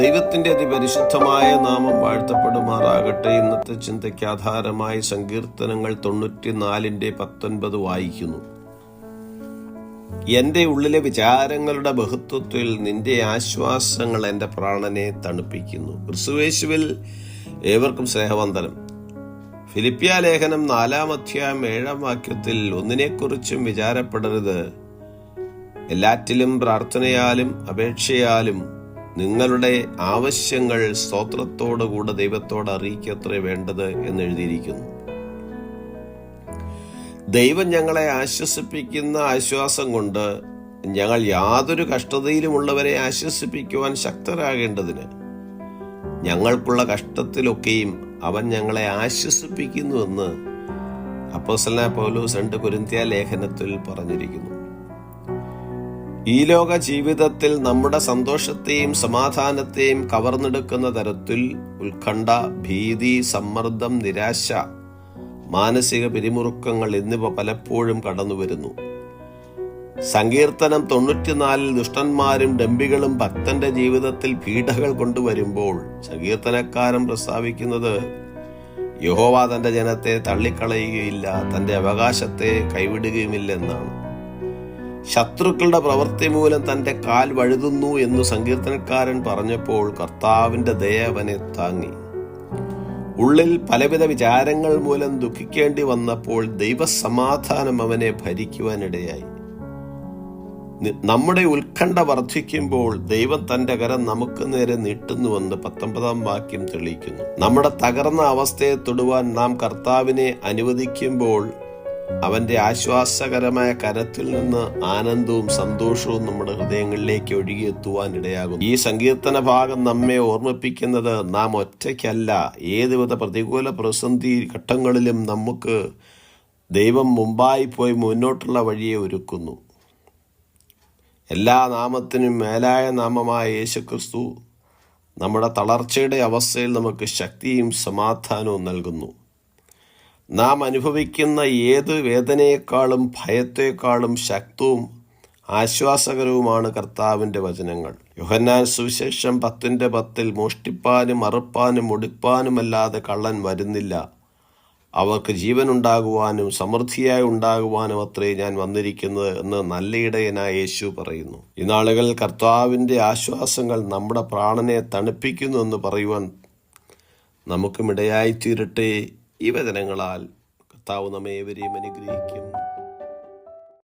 ദൈവത്തിന്റെ അതിപരിശുദ്ധമായ നാമം വാഴ്ത്തപ്പെടുമാറാകട്ടെ. ഇന്നത്തെ ചിന്തയ്ക്ക് ആധാരമായി സങ്കീർത്തനങ്ങൾ തൊണ്ണൂറ്റിനാലിന്റെ പത്തൊൻപത് വായിക്കുന്നു. എന്റെ ഉള്ളിലെ വിചാരങ്ങളുടെ ബഹുത്വത്തിൽ നിന്റെ ആശ്വാസങ്ങൾ എന്റെ പ്രാണനെ തണുപ്പിക്കുന്നു. ക്രിസ്തുവേശുവിൽ ഏവർക്കും സ്നേഹവന്ദനം. ഫിലിപ്പിയ ലേഖനം നാലാം അധ്യായം ഏഴാം വാക്യത്തിൽ ഒന്നിനെക്കുറിച്ചും വിചാരപ്പെടരുത്. എല്ലാറ്റിലും പ്രാർത്ഥനയാലും അപേക്ഷയാലും നിങ്ങളുടെ ആവശ്യങ്ങൾ സ്തോത്രത്തോടുകൂടെ ദൈവത്തോട് അറിയിക്കത്രേ വേണ്ടത് എന്ന് എഴുതിയിരിക്കുന്നു. ദൈവം ഞങ്ങളെ ആശ്വസിപ്പിക്കുന്ന ആശ്വാസം കൊണ്ട് ഞങ്ങൾ യാതൊരു കഷ്ടതയിലുമുള്ളവരെ ആശ്വസിപ്പിക്കുവാൻ ശക്തരാകേണ്ടതിന് ഞങ്ങൾക്കുള്ള കഷ്ടത്തിലൊക്കെയും അവൻ ഞങ്ങളെ ആശ്വസിപ്പിക്കുന്നുവെന്ന് അപ്പോസല പൗലോസ് രണ്ട് കുരിന്ത്യ ലേഖനത്തിൽ പറഞ്ഞിരിക്കുന്നു. ഈ ലോക ജീവിതത്തിൽ നമ്മുടെ സന്തോഷത്തെയും സമാധാനത്തെയും കവർന്നെടുക്കുന്ന തരത്തിൽ ഉത്കണ്ഠ ഭീതി സമ്മർദ്ദം നിരാശ മാനസിക പിരിമുറുക്കങ്ങൾ എന്നിവ പലപ്പോഴും കടന്നു വരുന്നു. സങ്കീർത്തനം തൊണ്ണൂറ്റിനാലിൽ ദുഷ്ടന്മാരും ഡംബികളും ഭക്തന്റെ ജീവിതത്തിൽ പീഡകൾ കൊണ്ടുവരുമ്പോൾ സങ്കീർത്തനക്കാരൻ പ്രസ്താവിക്കുന്നത് യഹോവ തന്റെ ജനത്തെ തള്ളിക്കളയുകയില്ല തന്റെ അവകാശത്തെ കൈവിടുകയുമില്ലെന്നാണ്. ശത്രുക്കളുടെ പ്രവൃത്തി മൂലം തന്റെ കാൽ വഴുതുന്നു എന്ന് സങ്കീർത്തനക്കാരൻ പറഞ്ഞപ്പോൾ കർത്താവിന്റെ ദയ അവനെ താങ്ങി. ഉള്ളിൽ പലവിധ വിചാരങ്ങൾ മൂലം ദുഃഖിക്കേണ്ടി വന്നപ്പോൾ ദൈവസമാധാനം അവനെ ഭരിക്കുവാനിടയായി. നമ്മുടെ ഉത്കണ്ഠ വർദ്ധിക്കുമ്പോൾ ദൈവം തന്റെ കരം നമുക്ക് നേരെ നീട്ടുന്നുവെന്ന് പത്തൊമ്പതാം വാക്യം തെളിയിക്കുന്നു. നമ്മുടെ തകർന്ന അവസ്ഥയെ തൊടുവാൻ നാം കർത്താവിനെ അനുവദിക്കുമ്പോൾ അവന്റെ ആശ്വാസകരമായ കരത്തിൽ നിന്ന് ആനന്ദവും സന്തോഷവും നമ്മുടെ ഹൃദയങ്ങളിലേക്ക് ഒഴുകിയെത്തുവാൻ ഇടയാകും ഈ സങ്കീർത്തന ഭാഗം നമ്മെ ഓർമ്മിപ്പിക്കുന്നത് നാം ഒറ്റയ്ക്കല്ല. ഏതുവിധ പ്രതികൂല പ്രതിസന്ധി ഘട്ടങ്ങളിലും നമുക്ക് ദൈവം മുമ്പായി പോയി മുന്നോട്ടുള്ള വഴിയെ ഒരുക്കുന്നു. എല്ലാ നാമത്തിനും മേലായ നാമമായ യേശുക്രിസ്തു നമ്മുടെ തളർച്ചയുടെ അവസ്ഥയിൽ നമുക്ക് ശക്തിയും സമാധാനവും നൽകുന്നു. നാം അനുഭവിക്കുന്ന ഏത് വേദനയെക്കാളും ഭയത്തെക്കാളും ശക്തവും ആശ്വാസകരവുമാണ് കർത്താവിന്റെ വചനങ്ങൾ. യുഹന്നാൻ സുവിശേഷം പത്തിന്റെ പത്തിൽ മോഷ്ടിപ്പാനും അറുപ്പാനും ഒടുപ്പാനുമല്ലാതെ കള്ളൻ വരുന്നില്ല. അവർക്ക് ജീവനുണ്ടാകുവാനും സമൃദ്ധിയായി ഉണ്ടാകുവാനും അത്രേ ഞാൻ വന്നിരിക്കുന്നത് എന്ന് നല്ലയിടയനായ യേശു പറയുന്നു. ഈ നാളുകൾ കർത്താവിന്റെ ആശ്വാസങ്ങൾ നമ്മുടെ പ്രാണനെ തണുപ്പിക്കുന്നു എന്ന് പറയുവാൻ നമുക്കും ഇടയായിത്തീരട്ടെ ഈ വചനങ്ങളാൽ കർത്താവ് നമ്മെ ഏവരെയും അനുഗ്രഹിക്കും.